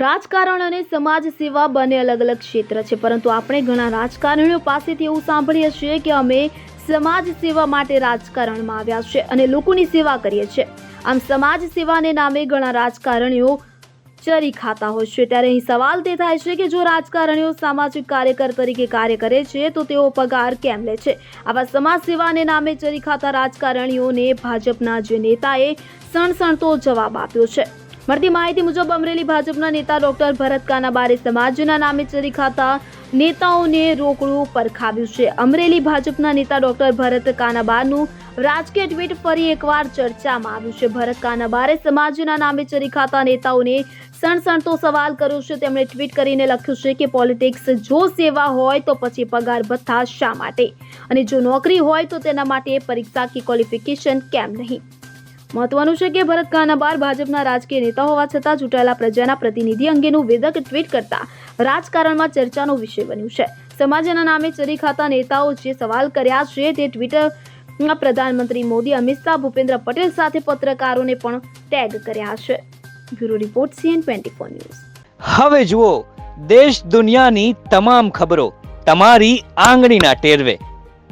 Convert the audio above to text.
રાજકારણ અને સમાજ સેવા બંને અલગ અલગ ક્ષેત્ર છે. પરંતુ આપણે ઘણા રાજકારણીઓ પાસેથી એવું સાંભળીએ છીએ કે અમે સમાજ સેવા માટે રાજકારણમાં આવ્યા છે અને લોકોની સેવા કરીએ છીએ. આમ સમાજ સેવાને નામે ઘણા રાજકારણીઓ ચરી ખાતા હોય છે. ત્યારે અહીં સવાલ તે થાય છે કે જો રાજકારણીઓ સામાજિક કાર્યકર તરીકે કાર્ય કરે છે, તો તેઓ પગાર કેમ લે છે? આવા સમાજ સેવાને નામે ચરી ખાતા રાજકારણીઓને ભાજપના જે નેતાએ સણસણતો જવાબ આપ્યો છે. મળતી માહિતી મુજબ અમરેલી ભાજપના નેતા ડોક્ટર ભરત કાનાબારે સમાજના નામે ચરી ખાતા નેતાઓને રોકડું પરખાવ્યું છે. અમરેલી ભાજપના નેતા ડોક્ટર ભરત કાનાબારનું રાજકીય ટ્વીટ ફરી એકવાર ચર્ચામાં આવ્યું છે. ભરત કાનાબારે સમાજના નામે ચરી ખાતા નેતાઓને સણસણતો સવાલ કર્યો છે. તેમણે ટ્વીટ કરીને લખ્યું છે કે પોલિટિક્સ જો સેવા હોય તો પછી પગાર ભથ્થા શા માટે? અને જો નોકરી હોય તો તેના માટે પરીક્ષા કે ક્વોલિફિકેશન કેમ નહીં? મહત્વનું છે કે ભરત કાનાબાર ભાજપના રાજકીય નેતા હોવા છતાં ચૂંટાયેલા પ્રજાના પ્રતિનિધિ અંગેનું વેદક ટ્વીટ કરતા રાજકારણમાં ચર્ચાનો વિષય બન્યું છે. સમાજના નામે ચરી ખાતા નેતાઓ જે સવાલ કર્યા છે તે ટ્વિટર પ્રધાનમંત્રી મોદી, અમિત શાહ, ભૂપેન્દ્ર પટેલ સાથે પત્રકારોને પણ ટેગ કર્યા છે. Bureau report CN twenty news. હવે જુઓ, દેશ દુનિયાની તમામ ખબરો તમારી આંગળીના ટેરવે.